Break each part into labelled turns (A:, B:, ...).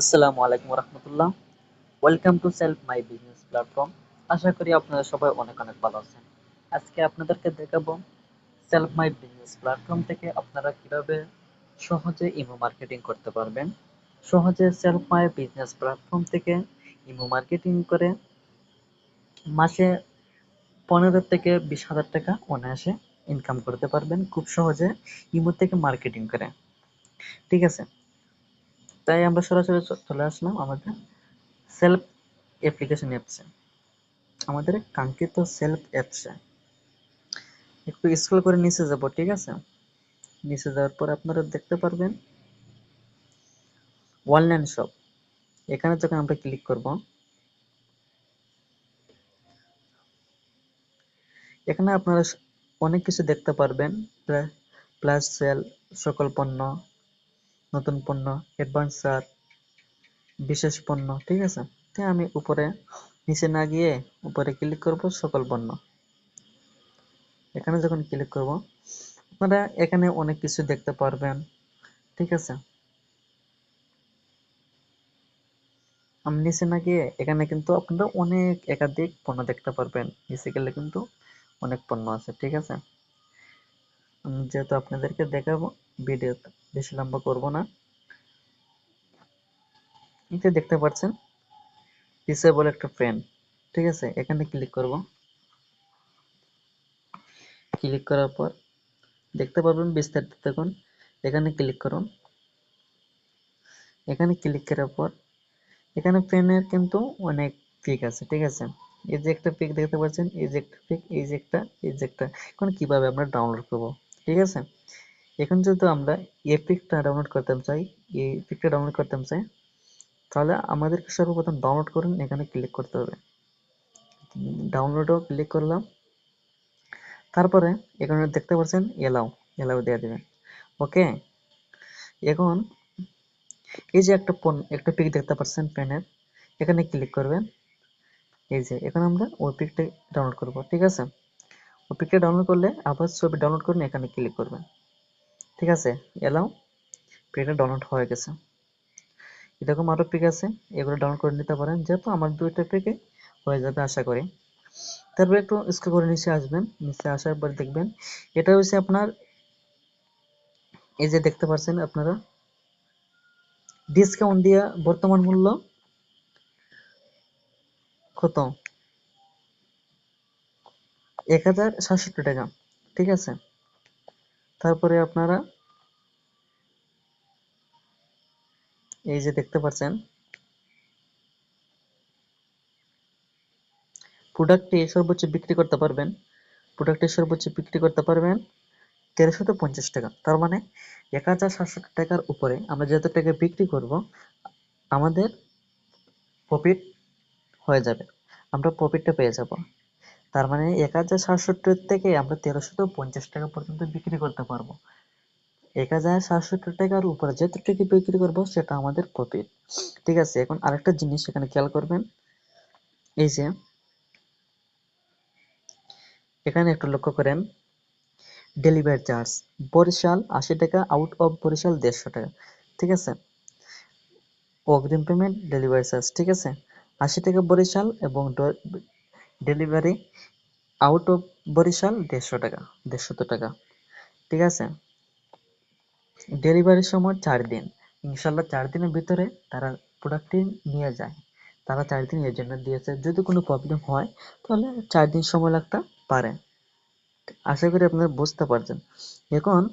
A: আসসালামু আলাইকুম রহমতুল্লাহ। Welcome to self my business platform আশা করি আপনারা সবাই অনেক অনেক ভালো আছেন। আজকে আপনাদেরকে দেখাবো সেলফ মাই বিজনেস প্ল্যাটফর্ম থেকে আপনারা কীভাবে সহজে ইমো মার্কেটিং করতে পারবেন। সহজে সেলফ মাই বিজনেস প্ল্যাটফর্ম থেকে ইমো মার্কেটিং করে মাসে পনেরো থেকে বিশ হাজার টাকা অনায়াসে ইনকাম করতে পারবেন। খুব সহজে ইমো থেকে মার্কেটিং করে। ঠিক আছে? তাই আমরা সরাসরি চলে আসলাম আমাদের সেলফ অ্যাপ্লিকেশন অ্যাপসে আমাদের কাঙ্ক্ষিত সেলফ অ্যাপসে একটু স্ক্রল করে নিচে যাব, ঠিক আছে? নিচে যাওয়ার পর আপনারা দেখতে পারবেন অনলাইন শপ এখানে যখন আমরা ক্লিক করব, এখানে আপনারা অনেক কিছু দেখতে পারবেন প্লাস সেল সকল পণ্য নতুন পণ্য অ্যাডভান্স চার্জ বিশেষ পণ্য, ঠিক আছে? তাই আমি উপরে, নিচে না গিয়ে উপরে ক্লিক করব সকল পণ্য। এখানে যখন ক্লিক করব, আপনারা এখানে অনেক কিছু দেখতে পারবেন, ঠিক আছে? আমি নিচে না গিয়ে, এখানে কিন্তু আপনারা অনেক একাধিক পণ্য দেখতে পারবেন। নিচে গেলে কিন্তু অনেক পণ্য আছে, ঠিক আছে? যেহেতু আপনাদেরকে দেখাবো ভিডিও বেশি লম্বা করব না। নিচে দেখতে পাচ্ছেন ডিসেবল একটা ফ্রেন ঠিক আছে? এখানে ক্লিক করব। ক্লিক করার পর, দেখতে পারবেন বিস্তারিত দেখুন, এখানে ক্লিক করুন। এখানে ক্লিক করার পর, এখানে ফ্রেনের কিন্তু অনেক পিক আছে, ঠিক আছে? এই যে একটা পিক দেখতে পাচ্ছেন, এই যে একটা পিক এই যে একটা, এই যে একটা, এখন কীভাবে আমরা ডাউনলোড করব, ঠিক আছে? এখন যদি আমরা এই পিকটা ডাউনলোড করতে চাই, এই পিকটা ডাউনলোড করতে চাই, তাহলে আমাদেরকে সর্বপ্রথম ডাউনলোড করুন, এখানে ক্লিক করতে হবে। ডাউনলোডও ক্লিক করলাম। তারপরে এখানে দেখতে পাচ্ছেন এলাও এলাও দিয়ে দেবেন। ওকে এখন এই যে একটা একটা পিক দেখতে পাচ্ছেন পেনের এখানে ক্লিক করবেন। এই যে, এখন আমরা ওই পিকটা ডাউনলোড করব, ঠিক আছে? ওই পিকটা ডাউনলোড করলে আবার ছবি ডাউনলোড করুন, এখানে ক্লিক করবেন। ঠিক আছে এলাও পিকটা ডাউনলোড হয়ে গেছে। এরকম আরও পিক আছে, এগুলো ডাউনলোড করে নিতে পারেন। যেহেতু আমার দুইটা পিকে হয়ে যাবে, আশা করি। তারপর একটু স্ক্রল করে নিচে আসবেন। নিচে আসার পর দেখবেন, এটা হচ্ছে আপনার, এই যে দেখতে পাচ্ছেন আপনারা ডিসকাউন্ট দিয়ে বর্তমান মূল্য কত? এক হাজার সাতষট্টি টাকা, ঠিক আছে? তারপরে আপনারা এই যে দেখতে পাচ্ছেন প্রোডাক্টটি সর্বোচ্চ বিক্রি করতে পারবেন প্রোডাক্টটি সর্বোচ্চ বিক্রি করতে পারবেন তেরোশত পঞ্চাশ টাকা। তার মানে এক হাজার সাতশো টাকার উপরে আমরা যত টাকা বিক্রি করব, আমাদের প্রফিট হয়ে যাবে। আমরা প্রফিটটা পেয়ে যাব। তার মানে এক হাজার সাতষট্টি থেকে আমরা তেরোশত পঞ্চাশ টাকা পর্যন্ত বিক্রি করতে পারব। এক হাজার সাতষট্টি টাকার উপরে যতটুকু বিক্রি করব, সেটা আমাদের প্রফিট ঠিক আছে, এখন আরেকটা জিনিস এখানে খেয়াল করবেন। এই যে, এখানে একটু লক্ষ্য করেন। ডেলিভারি চার্জ বরিশাল আশি টাকা আউট অফ বরিশাল দেড়শো টাকা। ঠিক আছে? অগ্রিম পেমেন্ট ডেলিভারি চার্জ ঠিক আছে? আশি টাকা বরিশাল এবং ডেলিভারি আউট অফ বরিশাল দেড়শো টাকা, দেড়শত টাকা। ঠিক আছে? ডেলিভারির সময় চার দিন। ইনশাল্লাহ চার দিনের ভিতরে তারা প্রোডাক্টটি নিয়ে যায়। তারা চার দিন এর জন্য দিয়েছে। যদি কোনো প্রবলেম হয়, তাহলে চার দিন সময় লাগতে পারে। আশা করি আপনারা বুঝতে পারছেন। এখন আর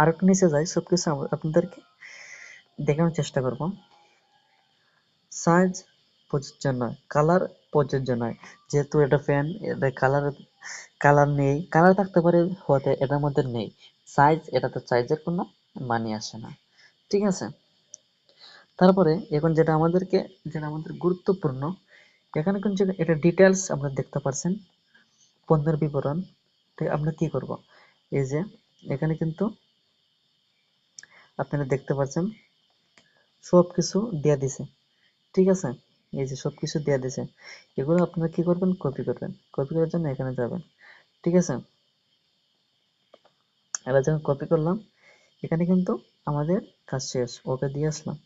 A: আরেকটু নিচে যাই, সবকিছু আপনাদেরকে দেখানোর চেষ্টা করব। সাইজ প্রযোজ্য নয় কালার প্রযোজ্য নয়। যেহেতু এটা ফ্যান এটা কালার কালার নেই। কালার থাকতে পারে হতে, এটার মধ্যে নেই। সাইজ এটাতে সাইজের কোনো মানি আসে না। ঠিক আছে? তারপরে এখন যেটা আমাদেরকে, যেটা আমাদের গুরুত্বপূর্ণ, এখানে কিন্তু এটা ডিটেলস আপনারা দেখতে পাচ্ছেন পণ্যের বিবরণ। আমরা কি করব? এই যে, এখানে কিন্তু আপনারা দেখতে পাচ্ছেন সব কিছু দিয়ে দিছে। ঠিক আছে? এই যে সব কিছু দিয়ে দিছে এগুলো আপনারা কি করবেন? কপি করবেন। কপি করার জন্য এখানে যাবেন। ঠিক আছে? এবার যখন কপি করলাম, এখানে কিন্তু আমাদের কাজ শেষ। ওকে দিয়ে আসলাম।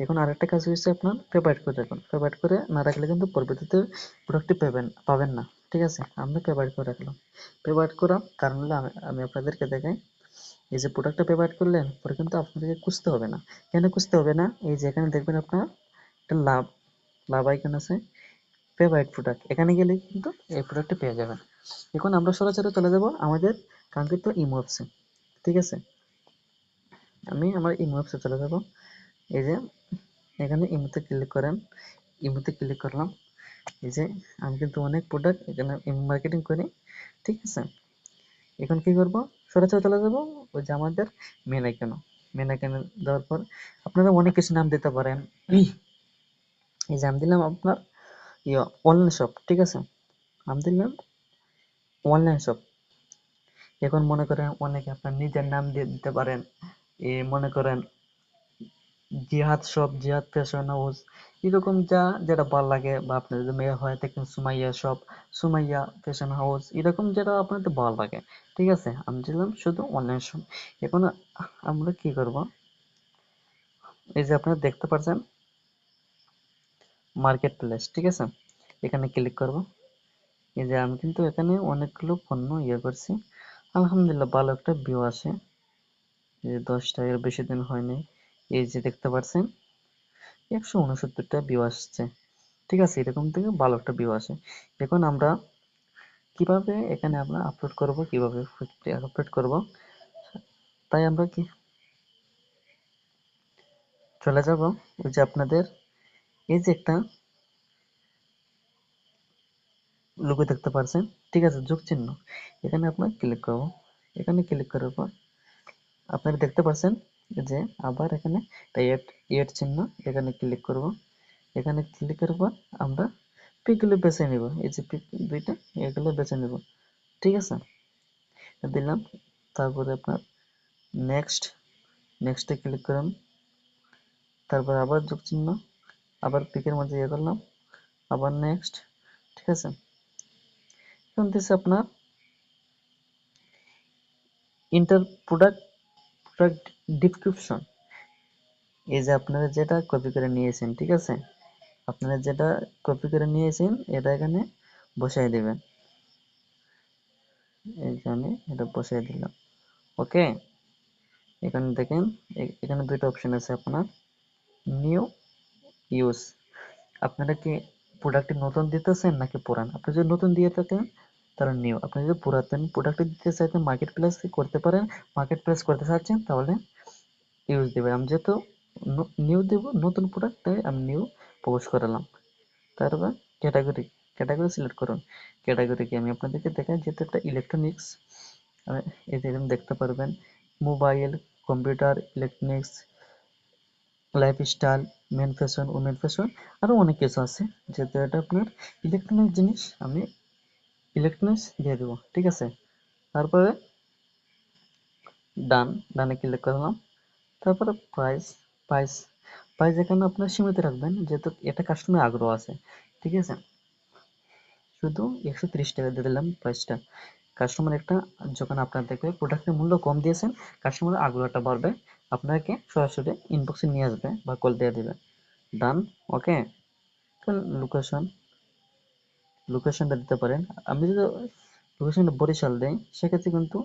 A: এখন আরেকটা কাজ হচ্ছে আপনার ফেভারিট করে রাখুন। ফেভারিট করে না রাখলে কিন্তু পরবর্তীতে প্রোডাক্টটি পাবেন পাবেন না। ঠিক আছে? আমরা ফেভারিট করে রাখলাম। ফেভারিট করা কারণ হলো আমি আপনাদেরকে দেখাই। এই যে প্রোডাক্টটা ফেভারিট করলেন, পরে কিন্তু আপনাদেরকে খুঁজতে হবে না। কেন খুঁজতে হবে না? এই যে এখানে দেখবেন আপনার একটা লাভ লাভ আইকন আছে ফেভারিট প্রোডাক্ট এখানে গেলে কিন্তু এই প্রোডাক্টটা পেয়ে যাবেন। এখন আমরা সরাসরি চলে যাব আমাদের কাঙ্ক্ষিত ইমো অ্যাপসে ঠিক আছে? আমি আমার ইমো অ্যাপসে চলে যাব। এই যে, এখানে ইমোতে ক্লিক করেন। ইমোতে ক্লিক করলাম। এই যে, আমি কিন্তু অনেক প্রোডাক্ট এখানে ইমো মার্কেটিং করি, ঠিক আছে? এখন কি করব? সরাসরি চলে যাব, ওই যে আমাদের মেন আইকন মেন আইকনে দেওয়ার পর আপনারা অনেক কিছু নাম দিতে পারেন। এই যে আমি দিলাম আপনার ইয়ে অনলাইন শপ ঠিক আছে? আমি দিলাম অনলাইন শপ এখন মনে করেন অনেকে আপনার নিজের নাম দিয়ে দিতে পারেন। এ মনে করেন জিহাদ শপ জিহাদ ফ্যাশন হাউস এরকম যা, যেটা ভালো লাগে বা আপনার যদি মেয়ে হয়, দেখেন Sumaiya shop Sumaiya fashion house এরকম যেটা আপনাদের ভালো লাগে। ঠিক আছে? আমি দিলাম শুধু অনলাইন শপ এখন আমরা কি করব? এই যে আপনারা দেখতে পাচ্ছেন মার্কেট প্লেস ঠিক আছে? এখানে ক্লিক করব। এই যে আমি কিন্তু এখানে অনেকগুলো পণ্য ইয়ে করছি। আলহামদুলিল্লাহ ভালো একটা ভিউ আসে। এই যে দশটা বেশি দিন হয়নি এই যে দেখতে পাচ্ছেন একশো উনসত্তরটা ভিউ আসছে। ঠিক আছে, এরকম থেকে ভালো একটা ভিউ আসে। এখন আমরা কীভাবে এখানে আমরা আপলোড করব, কীভাবে আপলোড করব? তাই আমরা কি চলে যাব? ওই যে আপনাদের এই যে একটা লোগো দেখতে পাচ্ছেন ঠিক আছে, যোগ চিহ্ন। এখানে আপনার ক্লিক করব। এখানে ক্লিক করার পর আপনারা দেখতে পাচ্ছেন যে আবার এখানে এড চিহ্ন এখানে ক্লিক করব। এখানে ক্লিক করার পর আমরা পিকগুলো বেছে নিব। এই যে পিক দুইটা, এগুলো বেছে নিব। ঠিক আছে? দিলাম। তারপরে আপনার নেক্সট নেক্সটে ক্লিক করুন। তারপর আবার যোগ চিহ্ন। আবার পিকের মধ্যে ইয়ে করলাম। আবার নেক্সট ঠিক আছে? এখন দিচ্ছে আপনার ইন্টার প্রোডাক্ট প্রোডাক্ট ডিসক্রিপশন এই যে আপনারা যেটা কপি করে নিয়েছেন, ঠিক আছে? আপনারা যেটা কপি করে নিয়েছেন, এটা এখানে বসাই দেবেন। এই যে আমি এটা বসাই দিলাম। ওকে এখানে দেখেন এখানে দুইটা অপশন আছে আপনার। নিউ ইউজ আপনারা কি প্রোডাক্টটি নতুন দিতেছেন নাকি পুরান? আপনি যদি নতুন দিয়ে থাকেন, তাহলে নিউ আপনি যদি পুরাতন প্রোডাক্ট দিতে চাইতেন মার্কেট প্লেস করতে পারেন মার্কেট প্লেস করতে চাচ্ছেন, তাহলে ইউজ দেবেন। আমি যেহেতু নিউ দেব, নতুন প্রোডাক্ট তাই আমি নিউ পোস্ট করালাম। তারপর ক্যাটাগরি ক্যাটাগরি সিলেক্ট করুন। ক্যাটাগরি কি? আমি আপনাদেরকে দেখাই, যেহেতু একটা ইলেকট্রনিক্স যে দেখতে পারবেন mobile computer electronics lifestyle men fashion women fashion আরও অনেক কিছু আছে। যেহেতু এটা আপনার ইলেকট্রনিক জিনিস, আমি ইলেকট্রনিক্স দিয়ে দেবো, ঠিক আছে? তারপরে ডান, ডানে ক্লিক করলাম। তারপরে প্রাইস প্রাইস প্রাইস এখানে আপনার সীমিত রাখবেন, যেহেতু এটা কাস্টমার আগ্রহ আছে, ঠিক আছে? শুধু একশো তিরিশ টাকা দিয়ে দিলাম প্রাইসটা কাস্টমার একটা, যখন আপনার দেখবে প্রোডাক্টের মূল্য কম দিয়েছেন কাস্টমারের আগ্রহটা বাড়বে। আপনাকে সরাসরি ইনবক্সে নিয়ে আসবে বা কল দিয়ে দিবে। ডান ওকে লোকেশন লোকেশনটা দিতে পারেন। আমি যদি লোকেশনটা বরিশাল দেই, সেক্ষেত্রে কিন্তু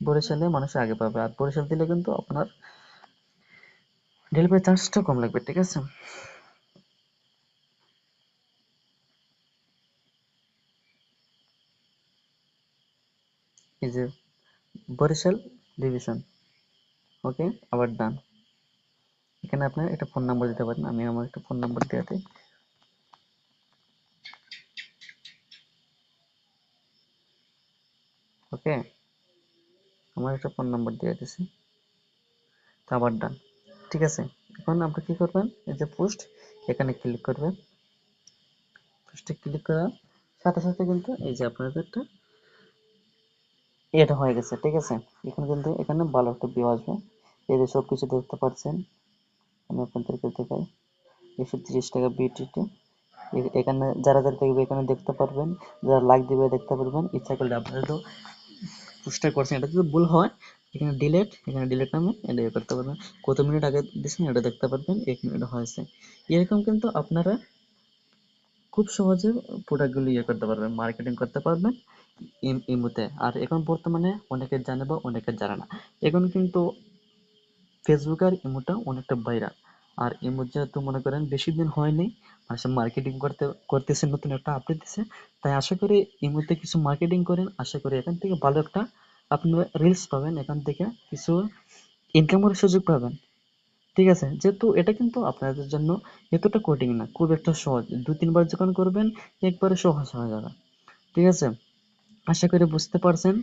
A: বরিশালে মানুষ আগে পাবে। আর বরিশাল দিলে কিন্তু আপনার ডেলিভারি চার্জটা কম লাগবে, ঠিক আছে? এই যে বরিশাল ডিভিশন ওকে, আবার ডান। এখানে আপনার একটা ফোন নাম্বার দিতে পারেন, আমি আমার একটা ফোন নাম্বার দিই। ওকে, আমার একটা ফোন নাম্বার দিয়ে দিছি। আবার ডান। ঠিক আছে, এখন আপনি কি করবেন? এই যে পোস্ট এখানে ক্লিক করবেন। পোস্টে ক্লিক করার সাথে সাথে কিন্তু এই যে আপনাদের একটা এটা হয়ে গেছে, ঠিক আছে? এখন কিন্তু এখানে ভালো একটা ভিউ আসবে। এই যে সব কিছু দেখতে পাচ্ছেন, আমি আপনাদেরকে দেখাই একশো তিরিশ টাকা বিটিটি। এখানে যারা যারা দেখবে, এখানে দেখতে পারবেন, যারা লাইক দিবে, দেখতে পারবেন ইচ্ছা করলে আপনারা তো পোস্টার করছেন, এটা যদি ভুল হয়, এখানে ডিলেট এখানে ডিলেট নামে, এটা ইয়ে করতে পারবেন। কত মিনিট আগে দিচ্ছেন এটা দেখতে পারবেন, এক মিনিট হয়েছে। এরকম কিন্তু আপনারা খুব সহজে প্রোডাক্টগুলো ইয়ে করতে পারবেন মার্কেটিং করতে পারবেন ইম- ইমুতে আর এখন বর্তমানে অনেকে জানে বা অনেকে জানে না। এখন কিন্তু ফেসবুক আর ইমোটা অনেকটা ভাইরাল আর ইমো যেহেতু মনে করেন বেশি দিন হয়নি মানুষ মার্কেটিং করতে, করতেছে, নতুন একটা আপডেট দিছে, তাই আশা করি ইমোতে কিছু মার্কেটিং করেন, আশা করি এখান থেকে ভালো একটা আপনারা রিলস পাবেন, এখান থেকে কিছু ইনকামের সুযোগ পাবেন। ঠিক আছে, যেহেতু এটা কিন্তু আপনাদের জন্য এতটা কঠিন না, খুব একটা সহজ। দু তিনবার যখন করবেন, একবারে সহজ হয়ে যাবে। ঠিক আছে, আশা করি বুঝতে পারছেন।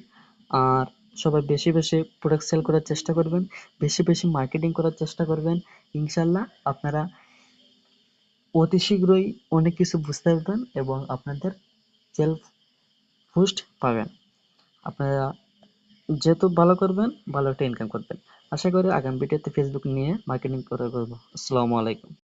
A: আর সবাই বেশি বেশি প্রোডাক্ট সেল করার চেষ্টা করবেন, বেশি বেশি মার্কেটিং করার চেষ্টা করবেন। ইনশাল্লাহ আপনারা অতি শীঘ্রই অনেক কিছু বুঝতে পারবেন এবং আপনাদের সেলফ বুস্ট পাবেন। আপনারা যেহেতু ভালো করবেন, ভালো একটা ইনকাম করবেন। আশা করি আগামী ভিডিওতে ফেসবুক নিয়ে মার্কেটিং করে করব। আসসালামু আলাইকুম।